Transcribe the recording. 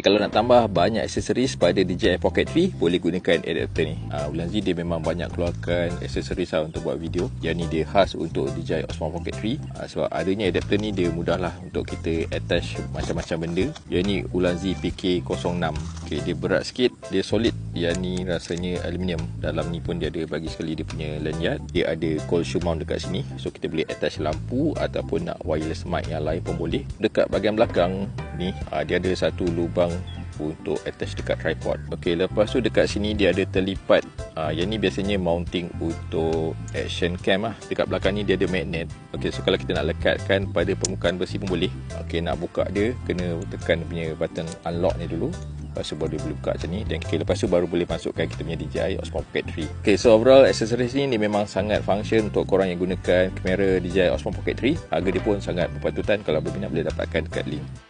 Kalau nak tambah banyak aksesoris pada DJI Pocket 3 boleh gunakan adapter ni. Uh, Ulanzi dia memang banyak keluarkan aksesoris lah untuk buat video. Yang ni dia khas untuk DJI Osmo Pocket 3. Uh, sebab adanya adapter ni dia mudah lah untuk kita attach macam-macam benda. Yang ni Ulanzi PK06. Okay, dia berat sikit, dia solid. Yang ni rasanya aluminium. Dalam ni pun dia ada bagi sekali dia punya lanyard. Dia ada cold shoe mount dekat sini. So kita boleh attach lampu ataupun nak wireless mic yang lain pun boleh. Dekat bahagian belakang ni uh, dia ada satu lubang untuk attach dekat tripod. Okey, lepas tu dekat sini dia ada terlipat. Uh, yang ni biasanya mounting untuk action cam lah. Dekat belakang ni dia ada magnet. Okey, so kalau kita nak lekatkan pada permukaan besi pun boleh. Okey, nak buka dia kena tekan punya button unlock ni dulu. Lepas tu baru dia boleh buka macam ni. Dan okay, lepas tu baru boleh masukkan kita punya DJI Osmo Pocket 3 Okay so overall accessories ni, ni memang sangat function Untuk korang yang gunakan kamera DJI Osmo Pocket 3 Harga dia pun sangat berpatutan Kalau berminat boleh dapatkan dekat link